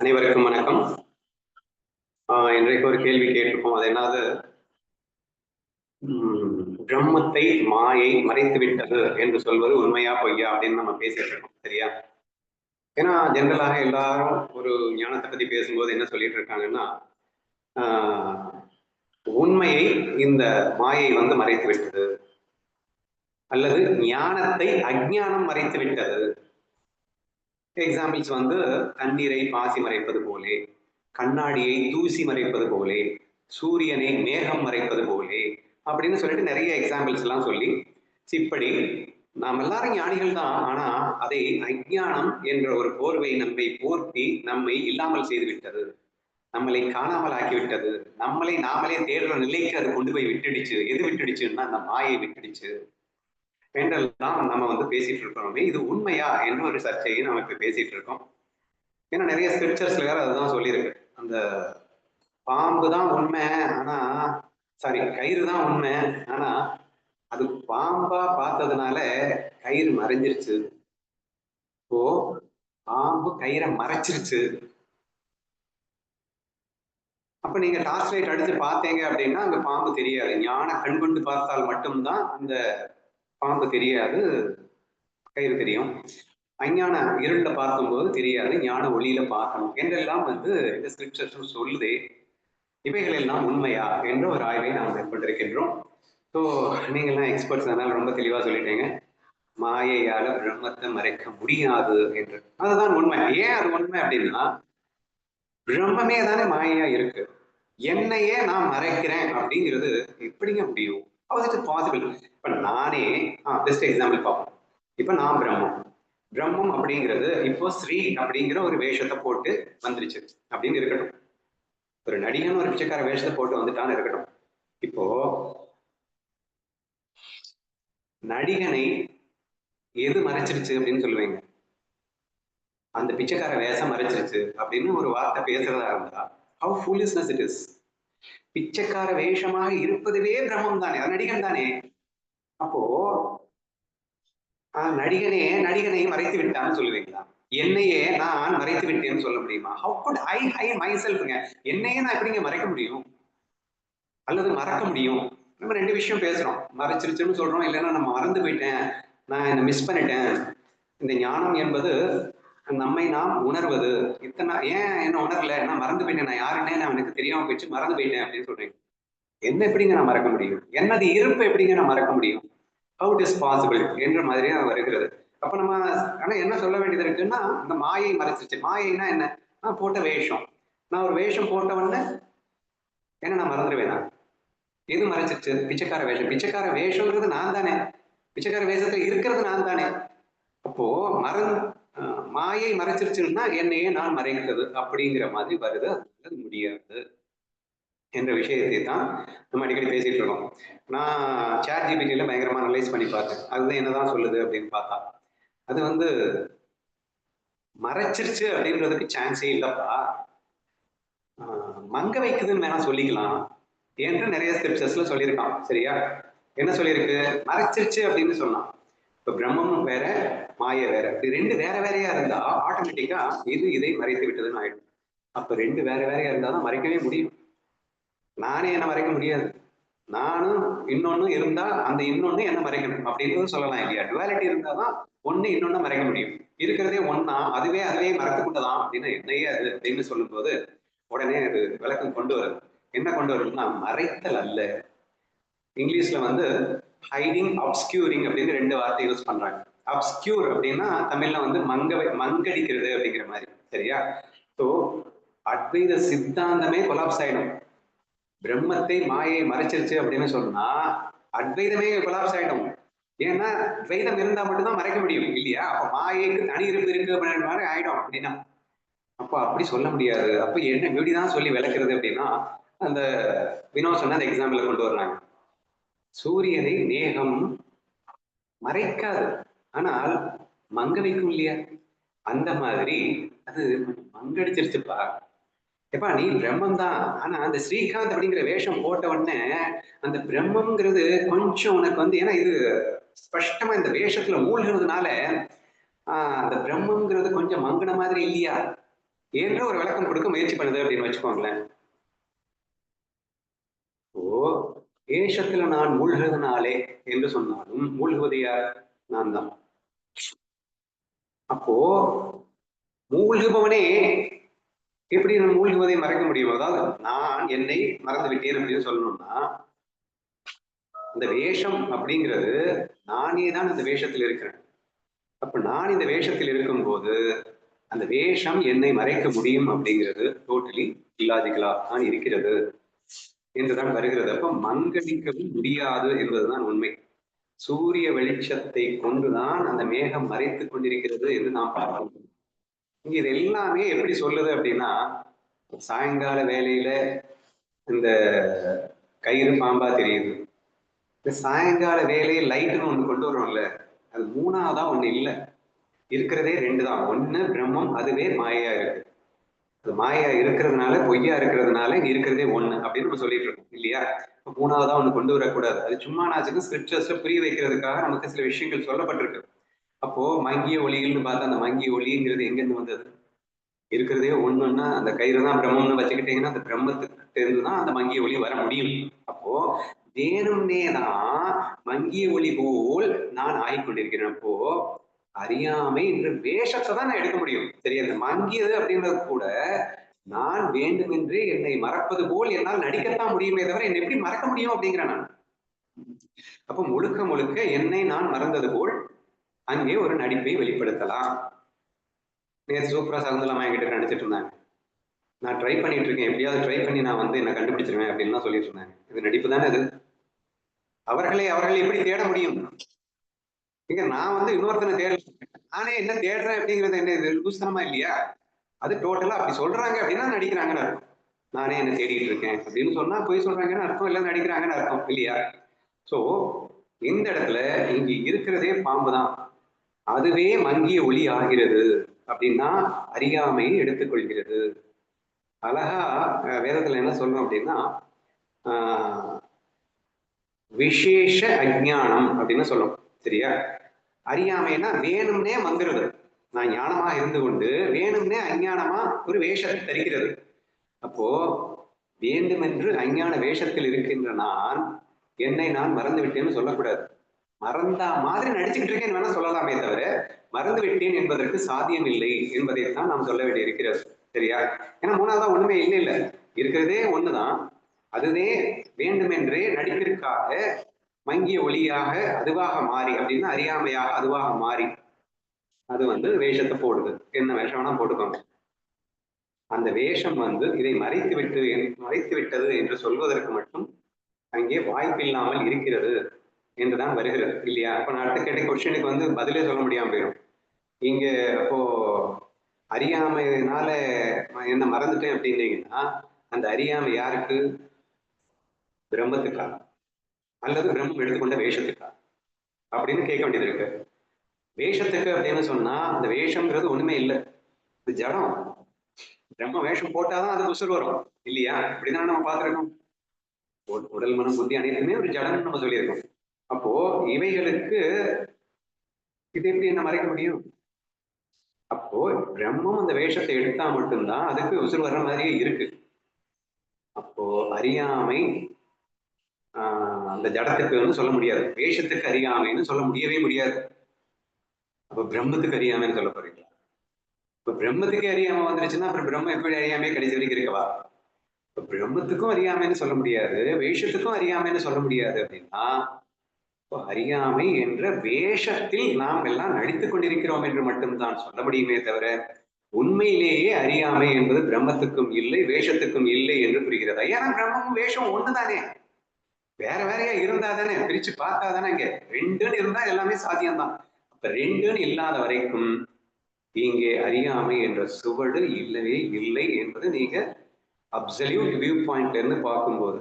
அனைவருக்கும் வணக்கம். ஆஹ் இன்றைக்கு ஒரு கேள்வி கேட்டிருக்கோம். அது என்னது? பிரம்மத்தை மாயை மறைத்து விட்டது என்று சொல்வது உண்மையா பொய்யா அப்படின்னு நம்ம பேசிட்டு இருக்கோம் சரியா? ஏன்னா ஜென்ரலாக எல்லாரும் ஒரு ஞானத்தை பத்தி பேசும்போது என்ன சொல்லிட்டு இருக்காங்கன்னா ஆஹ், உண்மையை இந்த மாயை வந்து மறைத்து விட்டது அல்லது ஞானத்தை அஞ்ஞானம் மறைத்து விட்டது எக்ஸாம்பிள்ஸ் வந்து தண்ணீரை பாசி மறைப்பது போலே கண்ணாடியை தூசி மறைப்பது போலே சூரியனை மேகம் மறைப்பது போலே அப்படின்னு சொல்லிட்டு நிறைய எக்ஸாம்பிள்ஸ் எல்லாம் சொல்லி இப்படி நாம் எல்லாரும் ஞானிகள் தான் ஆனா அதை அஞ்ஞானம் என்ற ஒரு போர்வை நம்மை போர்த்தி நம்மை இல்லாமல் செய்து விட்டது நம்மளை காணாமல் ஆக்கிவிட்டது நம்மளை நாமளே தேடுற நிலைக்கு அது கொண்டு போய் விட்டுடுச்சு. எது விட்டுடுச்சுன்னா அந்த மாயை விட்டுடுச்சு. என்றெல்லாம் நம்ம வந்து பேசிட்டு இருக்கிறோமே இது உண்மையா என்ற ஒரு சர்ச்சையை நம்ம இப்ப பேசிட்டு இருக்கோம். ஏன்னா நிறைய ஸ்கிரிப்சர்ஸ்ல வேற அதுதான் சொல்லியிருக்கு. அந்த பாம்பு தான் உண்மை ஆனா சாரி கயிறு தான் உண்மை ஆனா அது பாம்பா பார்த்ததுனால கயிறு மறைஞ்சிருச்சு. ஓ பாம்பு கயிறை மறைச்சிருச்சு. அப்ப நீங்க டார்ச் லைட் அடிச்சு பார்த்தீங்க அப்படின்னா அங்க பாம்பு தெரியாது. ஞான கண் கொண்டு பார்த்தால் மட்டும்தான் அந்த பாம்பு தெரியாது கயிறு தெரியும். அஞ்ஞான இருள பார்க்கும்போது தெரியாது ஞான ஒளியில பார்க்கணும் என்றெல்லாம் வந்து இந்த ஸ்கிரிப்சர்ஸும் சொல்லுதே. இவைகள் எல்லாம் உண்மையா என்ற ஒரு ஆய்வை நாம் மேற்கொண்டிருக்கின்றோம். ஸோ நீங்கள்லாம் எக்ஸ்பர்ட்ஸ் அதனால ரொம்ப தெளிவா சொல்லிட்டீங்க. மாயையால பிரம்மத்தை மறைக்க முடியாது என்று. அதுதான் உண்மை. ஏன் அது உண்மை அப்படின்னா பிரம்மமே தானே மாயையா இருக்கு. என்னையே நான் மறைக்கிறேன் அப்படிங்கிறது எப்படிங்க முடியும்? ஹவுஸ் இட் இட் பாசிபிள் இப்ப நானே பெஸ்ட் எக்ஸாம்பிள் பார்ப்போம். இப்போ நான் பிரம்மம். பிரம்மம் அப்படிங்கிறது இப்போ ஸ்ரீ அப்படிங்கிற ஒரு வேஷத்தை போட்டு வந்துருச்சு. அப்படின்னு இருக்கட்டும். ஒரு நடிகன் ஒரு பிச்சைக்கார வேஷத்தை போட்டு வந்துட்டான்னு இருக்கட்டும். இப்போ நடிகனை எது மறைச்சிருச்சு அப்படின்னு சொல்லுவீங்க? அந்த பிச்சைக்கார வேஷம் மறைச்சிருச்சு அப்படின்னு ஒரு வார்த்தை பேசுறதா இருந்தா ஹவு ஃபுல்லிஸ்னஸ் இட் இஸ் பிச்சைக்கார வேஷமாக இருப்பதுவே பிரம்மம் தானே அது நடிகன் தானே அப்போ ஆஹ் நடிகனே நடிகனை மறைத்து விட்டான்னு சொல்லுவீங்களா? என்னையே நான் மறைத்து விட்டேன்னு சொல்ல முடியுமா? How good I hide my செல்ஃப்ங்க என்னையே நான் எப்படிங்க மறைக்க முடியும்? அல்லது மறக்க முடியும்? நம்ம ரெண்டு விஷயம் பேசுறோம். மறைச்சிருச்சுன்னு சொல்றோம் இல்லைன்னா நான் மறந்து போயிட்டேன். நான் இதை மிஸ் பண்ணிட்டேன். இந்த ஞானம் என்பது நம்மை நாம் உணர்வது. இத்தனை ஏன் என்ன உணரல? நான் மறந்து போயிட்டேன் நான் யாருன்னே நான் எனக்கு தெரியாம போயிடுச்சு மறந்து போயிட்டேன் அப்படின்னு சொல்றீங்க. என்ன எப்படிங்க நான் மறக்க முடியும்? என்னது இருப்பு எப்படிங்க நான் மறக்க முடியும்? ஹவு இட் இஸ் பாசிபிள் என்ற மாதிரியே வருகிறது. அப்ப நம்ம ஆனா என்ன சொல்ல வேண்டியது இருக்குன்னா இந்த மாயை மறைச்சிருச்சு. மாயைன்னா என்ன? நான் போட்ட வேஷம். நான் ஒரு வேஷம் போட்ட உடனே என்ன நான் மறந்துடுவேனா? எது மறைச்சிருச்சு? பிச்சைக்கார வேஷம். பிச்சைக்கார வேஷம்ங்கிறது நான் தானே. பிச்சைக்கார வேஷத்துல இருக்கிறது நான் தானே. அப்போ மறந்து மாயை மறைச்சிருச்சுன்னா என்னையே நான் மறைக்கிறது அப்படிங்கிற மாதிரி வருது. அது முடியாது என்ற விஷயத்தை தான் நம்ம அடிக்கடி பேசிட்டு இருக்கோம். நான் சேட் ஜிபிடியில பயங்கரமா அனலைஸ் பண்ணி பார்த்தேன். அதுதான் என்னதான் சொல்லுது அப்படின்னு பார்த்தா அது வந்து மறைச்சிருச்சு அப்படின்றதுக்கு சான்ஸே இல்லப்பா. ஆஹ் மங்க வைக்குதுன்னு வேணா சொல்லிக்கலாம் என்று நிறைய ஸ்கிரிப்சர்ஸ்ல சொல்லியிருக்கான். சரியா? என்ன சொல்லியிருக்கு? மறைச்சிருச்சு அப்படின்னு சொன்னான். இப்ப பிரம்மம் வேற மாய வேற. இது ரெண்டு வேற வேறையா இருந்தா ஆட்டோமேட்டிக்கா இது இதை மறைத்து விட்டதுன்னு ஆயிடும். அப்ப ரெண்டு வேற வேறையா இருந்தா தான் மறைக்கவே முடியும். நானே என்ன மறைக்க முடியாது. நானும் இன்னொன்னு இருந்தா அந்த இன்னொன்னு என்ன மறைக்கணும்? அப்படின்றது சொல்லலாம் இல்லையா? டுவாலிட்டி இருந்தாதான் ஒண்ணு இன்னொன்னு மறைக்க முடியும். இருக்கிறதே ஒன்னா அதுவே அதுவே மறத்து கொண்டதான் அப்படின்னு என்னையே அது அப்படின்னு சொல்லும்போது உடனே அது விளக்கம் கொண்டு வருது என்ன கொண்டு வருதுன்னா மறைத்தல் அல்ல. இங்கிலீஷ்ல வந்து ஹைடிங் அப்ஸ்கியூரிங் அப்படின்னு ரெண்டு வார்த்தை யூஸ் பண்றாங்க. அப்ஸ்கியூர் அப்படின்னா தமிழ்ல வந்து மங்க மங்கடிக்கிறது அப்படிங்கிற மாதிரி சரியா? ஸோ அத்வைத சித்தாந்தமே கொலாப்ஸ் ஆயிடும். பிரம்மத்தை மாயை மறைச்சிருச்சு அப்படின்னு சொன்னா அத்வைதமே கொலாப்ஸ் ஆயிடும். ஏன்னா துவைதம் இருந்தா மட்டும்தான் மறைக்க முடியும் இல்லையா? அப்ப மாயைக்கு தனி இருப்பு இருக்கு அப்படின்ற மாதிரி ஆயிடும் அப்படின்னா. அப்போ அப்படி சொல்ல முடியாது. அப்ப என்ன இப்படிதான் சொல்லி விளக்குறது அப்படின்னா அந்த வினோத் சொன்ன அந்த எக்ஸாம்பிள் கொண்டு வர்றாங்க. சூரியனை மேகம் மறைக்காது. ஆனால் மங்க வைக்கும் இல்லையா அந்த மாதிரி அது மங்கடிச்சிருச்சுப்பா. எப்பா நீ பிரம்மம் தான் ஆனா அந்த ஸ்ரீகாந்த் அப்படிங்கிற வேஷம் போட்ட உடனே அந்த பிரம்மங்கிறது கொஞ்சம் உனக்கு வந்து ஏன்னா இது ஸ்பஷ்டமா இந்த வேஷத்துல மூழ்கிறதுனால ஆஹ் அந்த பிரம்மங்கிறது கொஞ்சம் மங்கின மாதிரி இல்லையா? என்ற ஒரு விளக்கம் கொடுக்க முயற்சி பண்ணுது அப்படின்னு வச்சுக்கோங்களேன். ஓ ஏஷத்துல நான் மூழ்கிறதுனாலே என்று சொன்னாலும் மூழ்குவது யார்? நான் தான் அப்போ மூழ்குபவனே எப்படி நான் மூழ்குவதை மறைக்க முடியும்? அதாவது நான் என்னை மறந்து விட்டேன் அப்படின்னு சொல்லணும்னா இந்த வேஷம் அப்படிங்கிறது நானே தான் இந்த வேஷத்தில் இருக்கிறேன். அப்ப நான் இந்த வேஷத்தில் இருக்கும்போது அந்த வேஷம் என்னை மறைக்க முடியும் அப்படிங்கிறது டோட்டலி இல்லாஜிக்கலா தான் இருக்கிறது. என்றுதான் வருகிறது. அப்ப மங்கடிக்கவும் முடியாது என்பதுதான் உண்மை. சூரிய வெளிச்சத்தை கொண்டுதான் அந்த மேகம் மறைத்து கொண்டிருக்கிறது என்று நாம் பார்க்கிறோம். இங்க இது எல்லாமே எப்படி சொல்லுது அப்படின்னா சாயங்கால வேலையில இந்த கயிறு பாம்பா தெரியுது. இந்த சாயங்கால வேலையை லைட்டுன்னு ஒண்ணு கொண்டு வரோம்ல அது மூணாவதா ஒண்ணு இல்லை. இருக்கிறதே ரெண்டு தான் ஒண்ணு பிரம்மம் அதுவே மாயா இருக்கு. அது மாயா இருக்கிறதுனால பொய்யா இருக்கிறதுனால இங்க இருக்கிறதே ஒண்ணு அப்படின்னு நம்ம சொல்லிட்டு இருக்கோம் இல்லையா? மூணாவதா ஒண்ணு கொண்டு வரக்கூடாது. அது சும்மா நாச்சுக்கும் ஸ்கிரிப்சர்ஸ்ல புரிய வைக்கிறதுக்காக நமக்கு சில விஷயங்கள் சொல்லப்பட்டிருக்கு. அப்போ மங்கிய ஒளிகள்னு பார்த்தா அந்த மங்கிய ஒளிங்கிறது எங்கிருந்து வந்தது? இருக்கிறதே ஒண்ணுன்னா அந்த கயிறு தான் பிரம்மம்னு வச்சுக்கிட்டீங்கன்னா அந்த பிரம்மத்துக்கு இருந்து தான் அந்த மங்கிய ஒளி வர முடியும். அப்போ வேணும்னே தான் மங்கிய ஒளி போல் நான் ஆகிக்கொண்டிருக்கிறேன் அப்போ அறியாமை என்ற வேஷத்தை தான் நான் எடுக்க முடியும். சரி அந்த மங்கியது அப்படின்றது கூட நான் வேண்டுமென்றே என்னை மறப்பது போல் என்னால் நடிக்கத்தான் முடியுமே தவிர என்னை எப்படி மறக்க முடியும் அப்படிங்கிறேன் நான். அப்ப முழுக்க முழுக்க என்னை நான் மறந்தது போல் அங்கே ஒரு நடிப்பை வெளிப்படுத்தலாம். நேற்று சூப்பரா சகுந்தலாமா என்கிட்ட நடிச்சிட்டு இருந்தாங்க. நான் ட்ரை பண்ணிட்டு இருக்கேன். எப்படியாவது ட்ரை பண்ணி நான் வந்து என்ன கண்டுபிடிச்சிருவேன் அப்படின்னு சொல்லிட்டு இருந்தாங்க. இது நடிப்பு தானே அது? அவர்களை அவர்களை எப்படி தேட முடியும்? இங்க நான் வந்து இன்னொருத்தனை தேடல. நானே என்ன தேடுறேன் அப்படிங்கறது என்ன இது லூசனமா இல்லையா? அது டோட்டலா அப்படி சொல்றாங்க அப்படின்னா நடிக்கிறாங்கன்னு அர்த்தம். நானே என்ன தேடிட்டு இருக்கேன் அப்படின்னு சொன்னா போய் சொல்றாங்கன்னு அர்த்தம் இல்லை நடிக்கிறாங்கன்னு அர்த்தம் இல்லையா? சோ இந்த இடத்துல இங்க இருக்கிறதே பாம்பு தான். அதுவே மங்கிய ஒளி ஆகிறது அப்படின்னா அறியாமையை எடுத்துக்கொள்கிறது. அழகா வேதத்துல என்ன சொல்றோம் அப்படின்னா ஆஹ், விசேஷ அஜானம் அப்படின்னு சொல்லும் சரியா? அறியாமைன்னா வேணும்னே மங்குறது நான் ஞானமா இருந்து கொண்டு வேணும்னே அஞ்ஞானமா ஒரு வேஷத்தை தரிக்கிறது அப்போ வேண்டுமென்று அஞ்ஞான வேஷத்தில் இருக்கின்ற நான் என்னை நான் மறந்து விட்டேன்னு சொல்லக்கூடாது. மறந்தா மாதிரி நடிச்சுக்கிட்டு இருக்கேன்னு வேணா சொல்லலாமே தவிர மறந்து விட்டேன் என்பதற்கு சாத்தியம் இல்லை என்பதைத்தான் நாம் சொல்ல வேண்டி இருக்கிறது சரியா? ஏன்னா மூணாவதா ஒண்ணுமே இல்லை இல்ல. இருக்கிறதே ஒண்ணுதான். அதுவே வேண்டுமென்றே நடிப்பிற்காக மங்கிய ஒளியாக அதுவாக மாறி அப்படின்னா அறியாமையாக அதுவாக மாறி அது வந்து வேஷத்தை போடுது. என்ன வேஷம் வேணா போட்டுக்கோங்க. அந்த வேஷம் வந்து இதை மறைத்து விட்டு மறைத்து விட்டது என்று சொல்வதற்கு மட்டும் அங்கே வாய்ப்பு இல்லாமல் இருக்கிறது என்றுதான் வருகிறது இல்லையா? இப்போ நான் அடுத்த கேட்ட கொஸ்டினுக்கு வந்து பதிலே சொல்ல முடியாம போயிடும் இங்க இப்போ அறியாமையினால என்ன மறந்துட்டேன் அப்படின்னீங்கன்னா அந்த அறியாமை யாருக்கு? பிரம்மத்துக்கா? அல்லது பிரம்மம் எடுத்துக்கொண்ட வேஷத்துக்கா? அப்படின்னு கேட்க வேண்டியது இருக்கு. வேஷத்துக்கு அப்படின்னு சொன்னா அந்த வேஷம்ங்கிறது ஒண்ணுமே இல்லை. இது ஜடம். பிரம்ம வேஷம் போட்டாதான் அது உசுர் வரும். இல்லையா? இப்படிதான் நம்ம பார்த்துருக்கோம். உடல் மனம் புத்தி அனைத்துமே ஒரு ஜடம்னு நம்ம சொல்லியிருக்கோம். அப்போ இவைகளுக்கு இது எப்படி என்ன மறைக்க முடியும்? அப்போ பிரம்மம் அந்த வேஷத்தை எடுத்தா மட்டும்தான் அதுக்கு உசுர் வர்ற மாதிரியே இருக்கு. அப்போ அறியாமை ஆஹ் அந்த ஜடத்துக்குன்னு சொல்ல முடியாது. வேஷத்துக்கு அறியாமைன்னு சொல்ல முடியவே முடியாது. அப்ப பிரம்மத்துக்கு அறியாமைன்னு சொல்ல போறீங்களா இப்ப பிரம்மத்துக்கு அறியாம வந்துருச்சுன்னா அப்புறம் பிரம்ம எப்படி அறியாமையே கடைசி வரைக்கும் இருக்கவா? இப்ப பிரம்மத்துக்கும் அறியாமைன்னு சொல்ல முடியாது வேஷத்துக்கும் அறியாமைன்னு சொல்ல முடியாது அப்படின்னா இப்போ அறியாமை என்ற வேஷத்தில் நாம் எல்லாம் நடித்துக் கொண்டிருக்கிறோம் என்று மட்டும்தான் சொல்ல முடியுமே தவிர உண்மையிலேயே அறியாமை என்பது பிரம்மத்துக்கும் இல்லை வேஷத்துக்கும் இல்லை என்று புரிகிறது? ஏன்னா பிரம்மமும் வேஷம் ஒண்ணுதானே? வேற வேறையா இருந்தா தானே பிரிச்சு பார்த்தா தானே இங்க ரெண்டுன்னு இருந்தா எல்லாமே சாத்தியம்தான். இப்ப ரெண்டுன்னு இல்லாத வரைக்கும் இங்கே அறியாமை என்ற சுவடு இல்லவே இல்லை என்பது நீங்க அப்சல்யூட் வியூ பாயிண்ட்ல இருந்து பார்க்கும்போது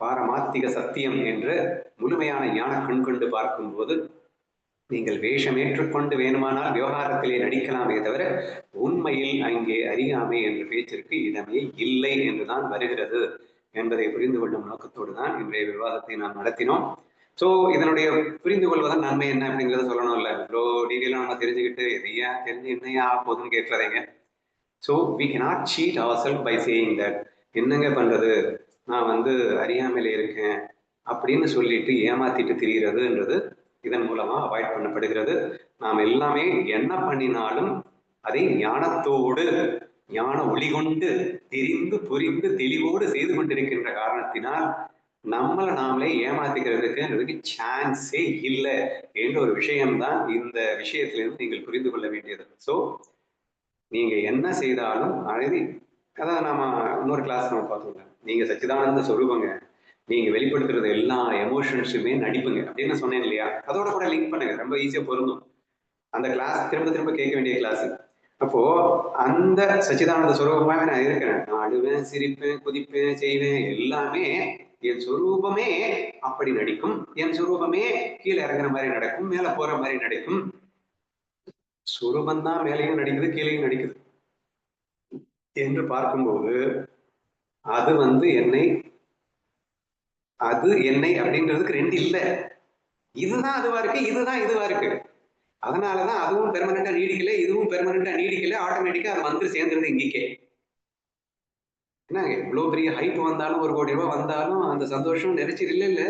பாரமாத்திக சத்தியம் என்ற முழுமையான ஞான கண் கொண்டு பார்க்கும்போது நீங்கள் வேஷம் ஏற்றுக்கொண்டு வேணுமானால் விவகாரத்திலே நடிக்கலாமே தவிர உண்மையில் அங்கே அறியாமை என்ற பேச்சிற்கு இடமே இல்லை என்றுதான் வருகிறது என்பதை புரிந்து கொள்ளும் நோக்கத்தோடு தான் இன்றைய விவாதத்தை நாம் நடத்தினோம். ஸோ இதனுடைய புரிந்து கொள்வதன் நன்மை என்ன அப்படிங்கிறத சொல்லணும்ல. இவ்வளோ டீட்டெயிலாக நம்ம தெரிஞ்சுக்கிட்டு எதையா தெரிஞ்சு என்னையா போகுதுன்னு கேட்கறதைங்க so we cannot cheat our self by saying that என்னங்க பண்றது? நான் வந்து அறியாமலே இருக்கேன். அப்படின்னு சொல்லிட்டு ஏமாத்திட்டு திரிகிறதுன்றது இதன் மூலமா அவாய்ட் பண்ணப்படுகிறது. நாம் எல்லாமே என்ன பண்ணினாலும் அதை ஞானத்தோடு ஞான ஒளி கொண்டு தெரிந்து புரிந்து தெளிவோடு செய்து கொண்டிருக்கின்ற காரணத்தினால் நம்மளை நாமளே ஏமாத்திக்கிறதுக்குன்றதுக்கு சான்ஸே இல்லை என்ற ஒரு விஷயம்தான் இந்த விஷயத்திலிருந்து நீங்கள் புரிந்து கொள்ள வேண்டியது. ஸோ நீங்க என்ன செய்தாலும் அழுதி அதான் நாம இன்னொரு கிளாஸ் நம்ம பார்த்தோங்க நீங்க சச்சிதானந்த சொல்லுவோங்க நீங்க வெளிப்படுத்துறது எல்லா எமோஷன்ஸுமே நடிப்புங்க. அப்படின்னு சொன்னேன் இல்லையா? அதோட கூட லிங்க் பண்ணுங்க. ரொம்ப ஈஸியா பொருந்தும். அந்த கிளாஸ் திரும்ப திரும்ப கேட்க வேண்டிய கிளாஸ் அப்போ அந்த சச்சிதானந்த சுரூபமாக நான் இருக்கிறேன். நான் அழுவேன் சிரிப்பேன் குதிப்பேன் செய்வேன் எல்லாமே என் சுரூபமே அப்படி நடிக்கும். என் சுரூபமே கீழே இறங்குற மாதிரி நடக்கும் மேல போற மாதிரி நடக்கும். சுரூபம் தான் மேலேயும் நடிக்குது கீழேயும் நடிக்குது. என்று பார்க்கும்போது அது வந்து என்னை அது என்னை அப்படின்றதுக்கு ரெண்டு இல்லை. இதுதான் அதுவா இருக்கு இதுதான் இதுவா இருக்கு. அதனாலதான் அதுவும் பெர்மனண்டா நீடிக்கல இதுவும் பெர்மனண்டா நீடிக்கல ஆட்டோமேட்டிக்கா அது வந்து சேர்ந்துருது இங்கேக்கே. என்னங்க இவ்வளவு பெரிய ஹைப் வந்தாலும் ஒரு கோடி ரூபாய் வந்தாலும் அந்த சந்தோஷம் நினைச்சு இல்லை இல்ல.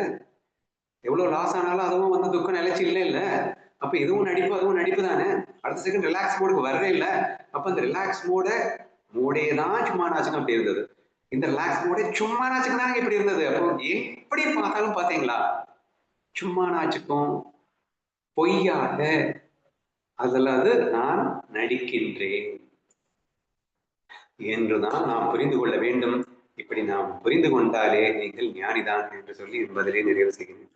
எவ்வளவு லாஸ் ஆனாலும் அதுவும் வந்து துக்கம் நிலைச்சி இல்லை இல்ல. அப்ப இதுவும் நடிப்பு அதுவும் நடிப்பு தானே. அடுத்த செகண்ட் ரிலாக்ஸ் மோடுக்கு வரவே இல்லை. அப்ப அந்த ரிலாக்ஸ் மோட மோடே தான் சும்மா நாச்சுக்கும் அப்படி இருந்தது. இந்த ரிலாக்ஸ் மோடே சும்மா நாச்சுக்கு தானே இப்படி இருந்தது. அப்போ எப்படி பார்த்தாலும் பாத்தீங்களா சும்மா நாச்சுக்கும் பொய்யாக அல்லது நான் நடிக்கின்றேன். என்றுதான் நாம் புரிந்து கொள்ள வேண்டும். இப்படி நாம் புரிந்து கொண்டாலே நீங்கள் ஞானிதான் என்று சொல்லி என்பதிலே நிறைவு செய்கிறேன்.